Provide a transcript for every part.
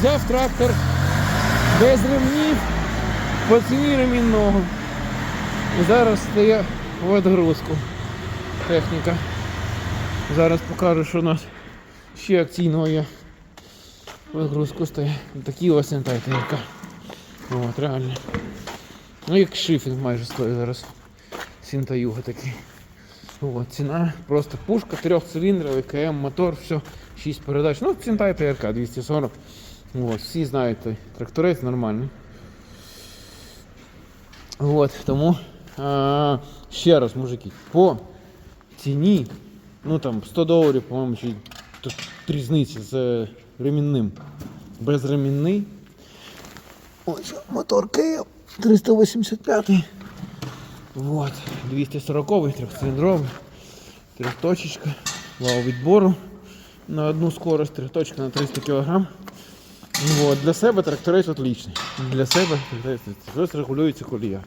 взяв трактор без ремнів по ціні ремінного. І зараз стає в відгрузку техніка. Зараз покажу, що у нас ще акційного є. В відгрузку стає. Такі ось яка. От, реально. Ну як шифінг майже стоїть зараз. Сінтаюга такий. От, ціна просто пушка, трьохциліндровий, КМ, мотор, все, 6 передач. Ну, Сінтай ТРК 240. От, всі знають той тракторець нормальний. От, тому а, ще раз, мужики, по ціні, ну там 100 доларів, по-моєму, чи різниці з ремінним. Безремінний. Ось мотор КМ 385. Вот, 240 трьохциліндровий, трьохточечка, вал відбору на одну скорость, трьохточка на 300 кг. Вот, для себе тракторець отличний. Для себе тракторець Ось регулюється колія.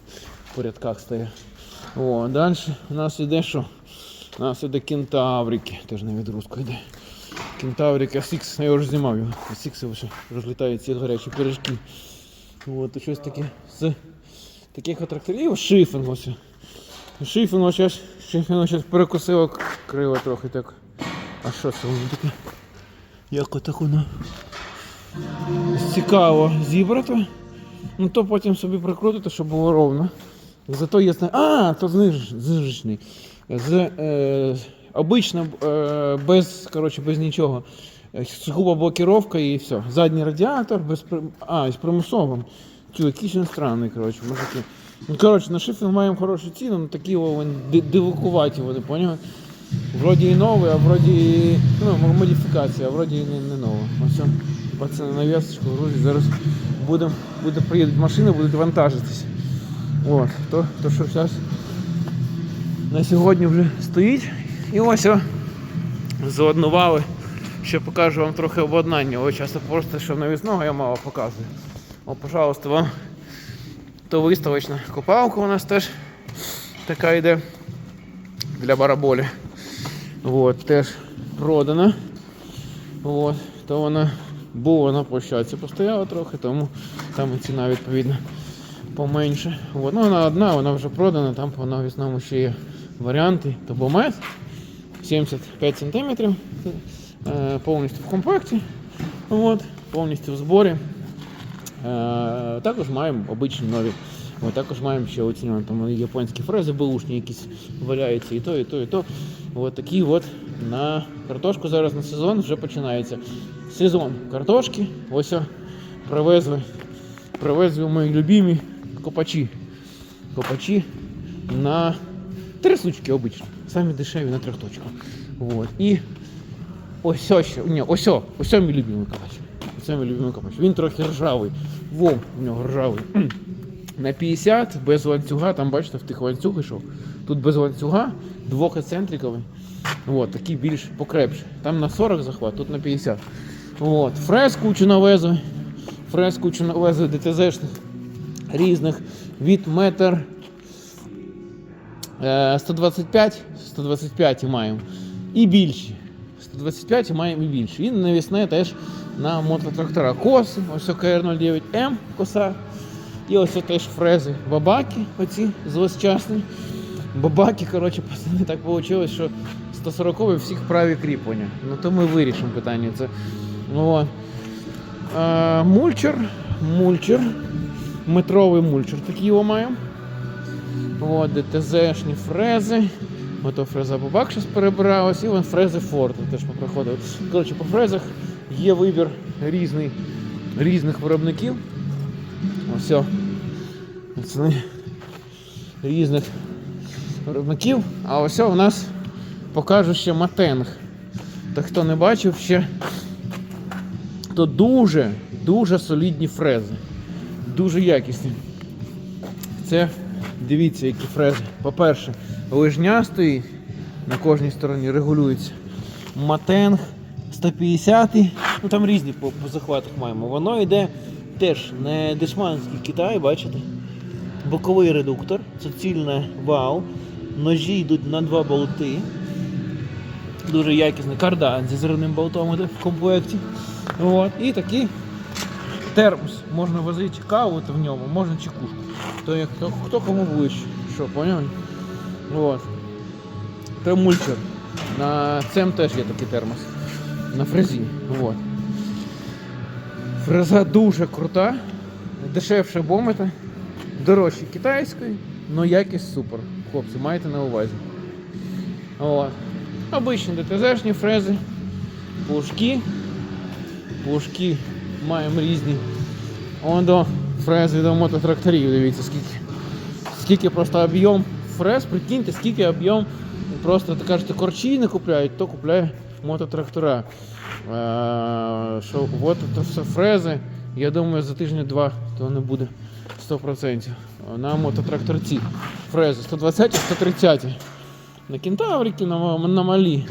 В порядках стає. О, далі у нас іде що? У нас іде кентаврики, теж на відгрузку йде. Кентаврик SX, я вже знімав його. Вже розлітають ці гарячі пиріжки. От, щось таке з таких тракторів шифінг ось. Шифінг ось зараз, шифінг зараз перекусило криво трохи так. А що це воно таке? Як отак воно? Цікаво зібрато. Ну то потім собі прикрутити, щоб було ровно. Зато є А, то зниж... знижечний. З, е, обично е, без, коротше, без нічого. Е, Сугубо блокировка і все. Задній радіатор без а, з примусовим. Чу, якийсь він странний, коротше, мужики. Ну, коротше, на шифінг маємо хорошу ціну, ну такі вони вони, поняли? Вроді і новий, а вроді ну, модифікація, а вроді і не, не нова. Ось пацани на в'язочку грузять. Зараз будем, буде, приїдуть машини, будуть вантажитись. От, то, то що зараз на сьогодні вже стоїть. І ось о, заоднували. Ще покажу вам трохи обладнання. Ось часто просто що навісного я мало показую. О, пожалуйста, вам то виставочна копалка у нас теж така йде для бараболі. От, теж продана. От, то вона була на площадці, постояла трохи, тому там і ціна відповідно поменше. От, ну, вона одна, вона вже продана, там по навісному ще є варіанти. Тобомет 75 см, повністю в комплекті, от, повністю в зборі. Е, також маємо обичні нові. От, також маємо ще оці там японські фрези бушні якісь валяються і то, і то, і то. От такі от на картошку зараз на сезон вже починається. Сезон картошки. Ось привезли. Привезли мої любимі копачі. Копачі на три сучки обично. Самі дешеві на трьох точках. Вот. І ось ще. Ні, ось ось мій любимий копач. Ось мій любимий копач. Він трохи ржавий. Вом у нього ржавий. На 50 без ланцюга, там бачите, в тих ланцюг йшов. Тут без ланцюга, двохецентриковий. От, такий більш покрепший. Там на 40 захват, тут на 50. От. Фрез кучу навезли. Фрез кучу навезли ДТЗшних різних від метр е, 125, 125 маємо. І більші. 125 маємо і більше. І навісне теж на мототрактора коси. Ось КР09М коса. І ось теж фрези бабаки, оці злосчасні. Бабаки, коротше, пацани, так вийшло, що 140 всіх праві кріплення. Ну то ми вирішимо питання. Це. От. Е, мульчер, мульчер, метровий мульчер такий його маємо. От, ДТЗшні фрези. Ото фреза бабак зараз перебиралась, і вон фрези Форд теж попроходили. Коротше, по фрезах є вибір різний, різних виробників. Ось. о. Різних виробників. А ось у нас покажу ще матенг. Та хто не бачив ще, то дуже, дуже солідні фрези. Дуже якісні. Це дивіться, які фрези. По-перше, лижня стоїть на кожній стороні, регулюється. Матенг 150, ну там різні по, по захватах маємо. Воно йде теж не дешманський Китай, бачите? Боковий редуктор, суцільне вал, ножі йдуть на два болти. Дуже якісний кардан зі зривним болтом іде в комплекті. От. І такі термос, можна возити каву в ньому, можна чекушку. То як хто, хто кому ближче. Що, поняли? Вот. Це мульчер. На цем теж є такий термос. На фрезі. Вот. Фреза дуже крута, дешевше бомета, дорожче китайської, але якість супер. Хлопці, майте на увазі. От. Обичні ДТЗшні фрези, пушки. Пушки маємо різні. Он до фрези до мототракторів, дивіться, скільки. Скільки просто об'єм фрез, прикиньте, скільки об'єм. Просто так кажете, корчі не купляють, то купляє мототрактора. Е, що от це все фрези. Я думаю, за тиждень-два то не буде 100%. На мототракторці. Фрези 120 130 На кентаврики, на, на малі.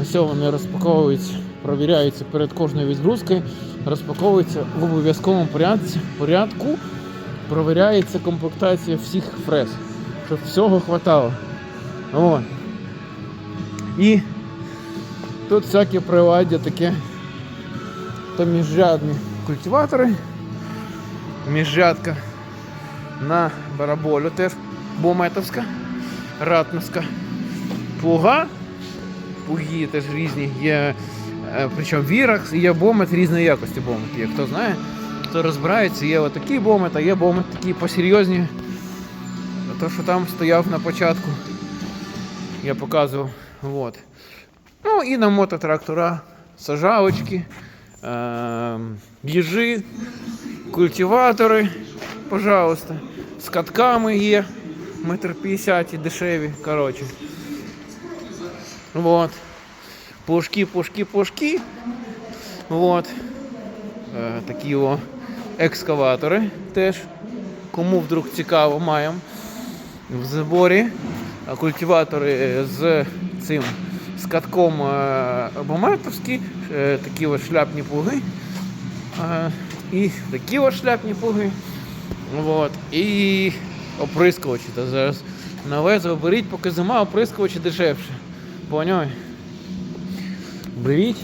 Ось вони розпаковуються, провіряються перед кожною відгрузкою, розпаковуються в обов'язковому порядку, провіряється комплектація всіх фрез, щоб всього хватало. От. І тут всякі приладдя таке. То міжрядні культиватори, міжрядка на бараболю теж бометовська, ратновська плуга. Плуги теж різні, є причому віракс і є бомет різної якості бомет. Є хто знає, хто розбирається, є отакий бомет, а є бомет такі посерйозні. То, що там стояв на початку, я показував. Вот. Ну і на мототрактора сажалочки, е- їжі, культиватори, пожалуйста. З катками є, метр п'ятдесят і дешеві, коротше. Вот. Пушки, пушки, пушки. Вот. Е, такі о екскаватори теж. Кому вдруг цікаво, маємо в заборі. Культиватори з цим з катком е, бометовські, е, такі ось шляпні плуги. Е, І такі ось шляпні плуги. Вот. І оприскувачі. Та зараз навезу, беріть, поки зима, оприскувачі дешевше. Поняв? Беріть.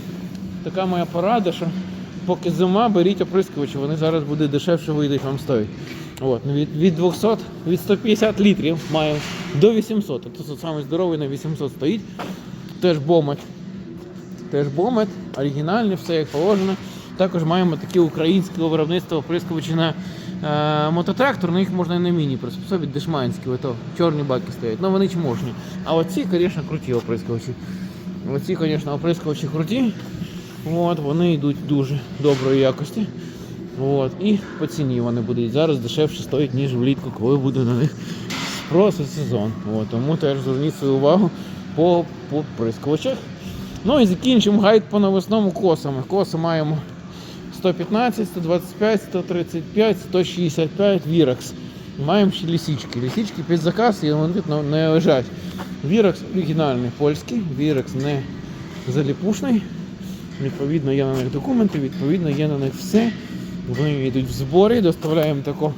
Така моя порада, що поки зима, беріть оприскувачі, вони зараз будуть дешевше вийдуть вам стоїть. От, ну, від, від 200, від 150 літрів має до 800. Тобто тут самий здоровий на 800 стоїть. Теж бомет. Теж бомет, оригінальний, все як положено. Також маємо такі українські виробництва оприскувачі на е, мототрактор, на їх можна і на міні приспособити, дешманські, ото чорні баки стоять. Ну вони чможні. А оці, звісно, круті оприскувачі. Оці, звісно, оприскувачі круті. От, вони йдуть дуже доброї якості. От, і по ціні вони будуть зараз дешевше стоять, ніж влітку, коли буде на них спрос сезон. От, тому теж зверніть свою увагу по, по прискувачах. Ну і закінчимо гайд по навесному косами. Коси маємо 115, 125, 135, 165 Віракс. Маємо ще лісічки. Лісічки під заказ і вони тут не лежать. Віракс оригінальний польський, Віракс не заліпушний. Відповідно, є на них документи, відповідно, є на них все. Вони йдуть в зборі, доставляємо тако.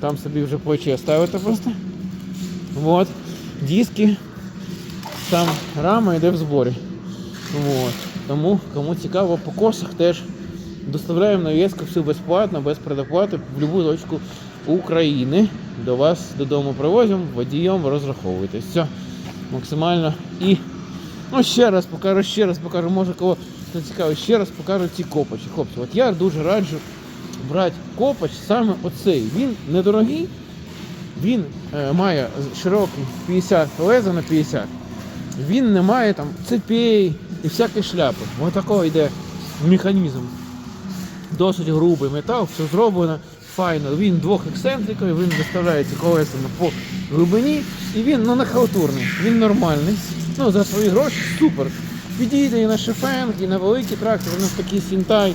Там собі вже плече ставити просто. Вот. Диски. Там рама йде в зборі. Вот. Тому, кому цікаво, по косах теж доставляємо нав'язку все безплатно, без предоплати в будь-яку точку України. До вас додому привозимо, водієм розраховуйтесь. Все максимально. І ну, ще раз покажу, ще раз покажу, може кого хто цікавий, ще раз покажу ці копачі. Хлопці, от я дуже раджу брати копач саме оцей. Він недорогий, він е, має широкий 50 леза на 50. Він не має там цепей і всякої шляпи. Ось такого йде механізм. Досить грубий метал, все зроблено файно. Він двох ексцентриків, він доставляється колесами по глибині. І він ну, не халтурний, він нормальний. Ну, за свої гроші супер. Підійде і на шифенг, і на великий трактор, у нас такий сінтай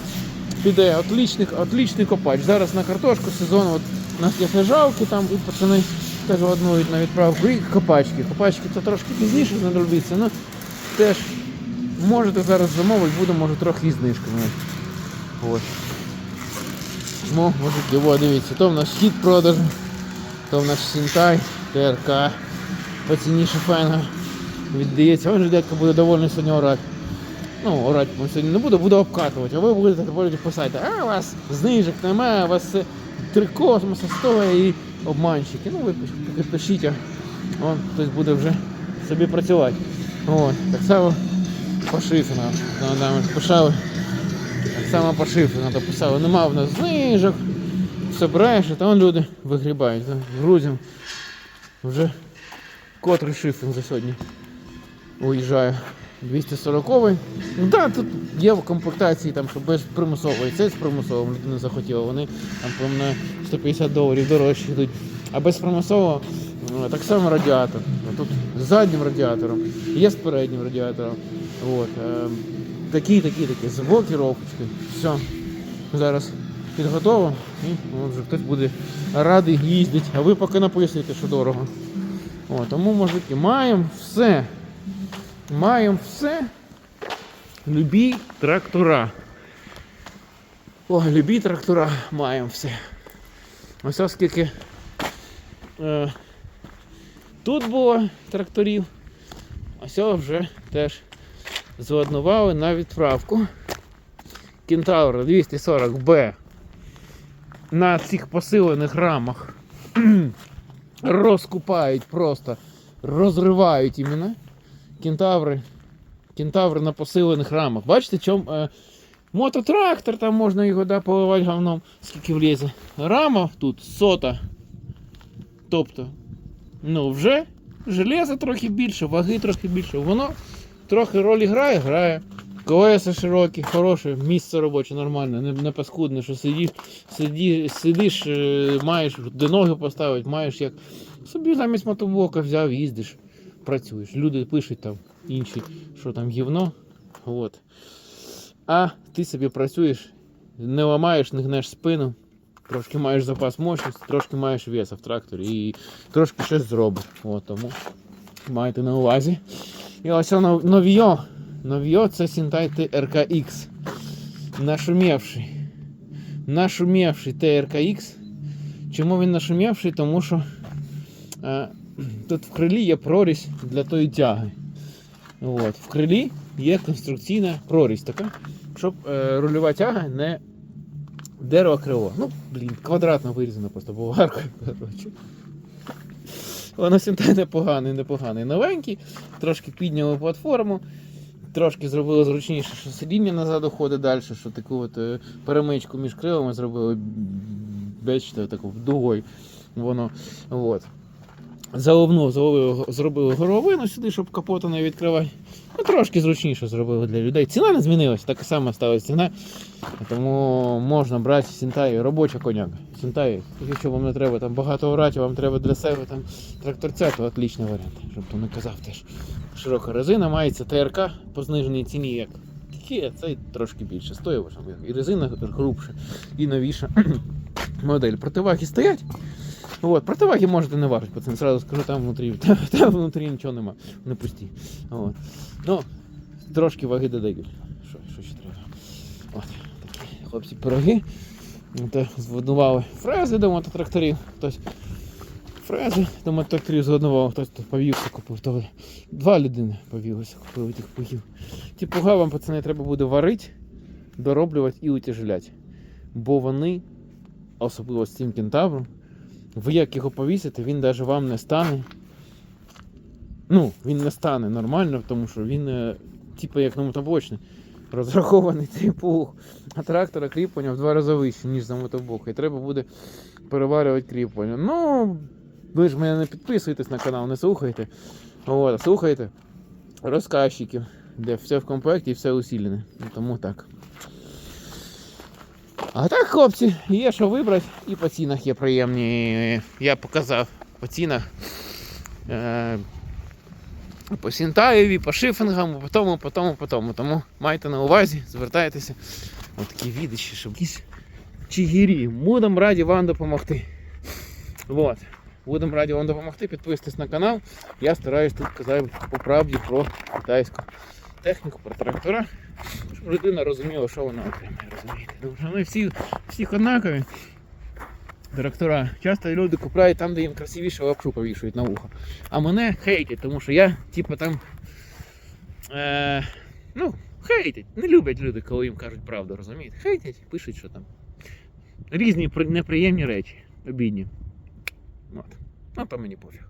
піде. Отличний, отличний копач. Зараз на картошку сезон от, у нас є фежалки там, і пацани теж однують на відправку. І копачки. Копачки це трошки пізніше знадобиться, ну теж можете зараз замовити, буде може трохи знижками. Ось. Ну, мужики, о, дивіться, то в нас хід продажу, то в нас Сінтай, ТРК, по ціні шифенга віддається. Він же дядько буде довольний сьогодні орати. Ну, орати по сьогодні не буду, буду обкатувати, а ви будете будете писати, а у вас знижок немає, у вас три космоса стоїть і обманщики. Ну ви пиш- пишіть, а он хтось буде вже собі працювати. От, так само по нам писали. Так само по шифру треба писали. Нема в нас знижок. Береш, а там люди вигрібають. да, Грузимо. Вже котрий шифр за сьогодні уїжджає. 240-й. Ну так, тут є в комплектації, там, що без примусової. Це з примусовим людина захотіла. Вони там по на 150 доларів дорожче йдуть. А без примусового ну, так само радіатор. Тут з заднім радіатором, є з переднім радіатором. От, е, такі, такі, такі, з блокіровкою. Все. Зараз підготово і от вже хтось буде радий їздити. А ви поки написуєте, що дорого. О, тому, мужики, маємо все. Маємо все. Любі трактора. О, любі трактора маємо все. Ось оскільки е, тут було тракторів, ось вже теж зладнували на відправку. Кентавр 240Б на цих посилених рамах розкупають просто, розривають іменно. Кентаври. Кентаври на посилених рамах. Бачите, чом е, мототрактор, там можна його да, поливати говном, скільки влізе. Рама тут сота. Тобто, ну вже железо трохи більше, ваги трохи більше. Воно трохи роль грає, грає. Колеса широкі, хороше, місце робоче, нормальне, не, не паскудне, що сидиш, сидиш, е, маєш де ноги поставити, маєш як. Собі замість мотоблока взяв, їздиш, працюєш. Люди пишуть там інші, що там гівно. От. А ти собі працюєш, не ламаєш, не гнеш спину, трошки маєш запас мощності, трошки маєш веса в тракторі і трошки щось зробиш. От, тому майте на увазі. І ось воно новіо. Новье це Сінтай TRKX. Нашумівший. Нашумівший TRKX. Чому він нашумівший? Тому що е, тут в крилі є прорізь для тої тяги. От. В крилі є конструкційна прорізь така, щоб е, рульова тяга не дерево крило. Ну, блін, квадратно вирізано просто болгаркою. Воно Сінтай непоганий, непоганий. Новенький, трошки підняли платформу. Трошки зробили зручніше, що сидіння назад уходить далі, що таку от е, перемичку між крилами зробили, бачите, таку дугою воно. От. Заовну зробили, зробили горловину сюди, щоб капота не відкривати. Ну, трошки зручніше зробили для людей. Ціна не змінилася, така сама стала ціна. Тому можна брати Сінтай, робоча коняка. Сінтай, якщо вам не треба там багато орати, вам треба для себе там тракторця, то отличний варіант, щоб то не казав теж. Широка резина мається ТРК по зниженій ціні, як Kia, це трошки більше стоїть, і резина грубша, і новіша модель. Противаги стоять. От, противаги можете не важити, пацан, сразу скажу, там внутрі, там, там внутрі нічого нема, не пусті. От. Ну, трошки ваги додають. Що, що ще треба? От, такі хлопці пироги. От, зводували фрези до мототракторів. Хтось фрези до мототракторів згодував, хтось тут повівся купив. То два людини повілися, купили тих пугів. Ті пуга вам, пацани, треба буде варити, дороблювати і утяжеляти. Бо вони, особливо з цим кентавром, ви як його повісите, він навіть вам не стане. Ну, він не стане нормально, тому що він, е, типу, як на мотоблочний, розрахований плуг. А трактора кріплення в два рази вище, ніж за мотоблок. І треба буде переварювати кріплення. Ну, ви ж мене не підписуєтесь на канал, не слухайте. От, слухайте розказчиків, де все в комплекті і все усилене. Ну, Тому так. А так, хлопці, є що вибрати, і по цінах є приємні. Я показав по цінах. Е, по Сінтаєві, по шифингам, по тому, по тому, по тому. Тому майте на увазі, звертайтеся. Ось такі відичі, щоб якісь чигірі. Будемо раді вам допомогти. Вот. Будемо раді вам допомогти. Підписуйтесь на канал. Я стараюсь тут казати по правді про китайську техніку, про трактора. Щоб людина розуміла, що вона отримує. Розумієте? Тому що вони всі, всіх однакові. Трактора. Часто люди купляють там, де їм красивіше лапшу повішують на вухо. А мене хейтять, тому що я, типу, там. Е, ну, Хейтять. Не люблять люди, коли їм кажуть правду, розумієте? Хейтять, пишуть, що там. Різні неприємні речі, обідні. От. Ну, то мені пофіг.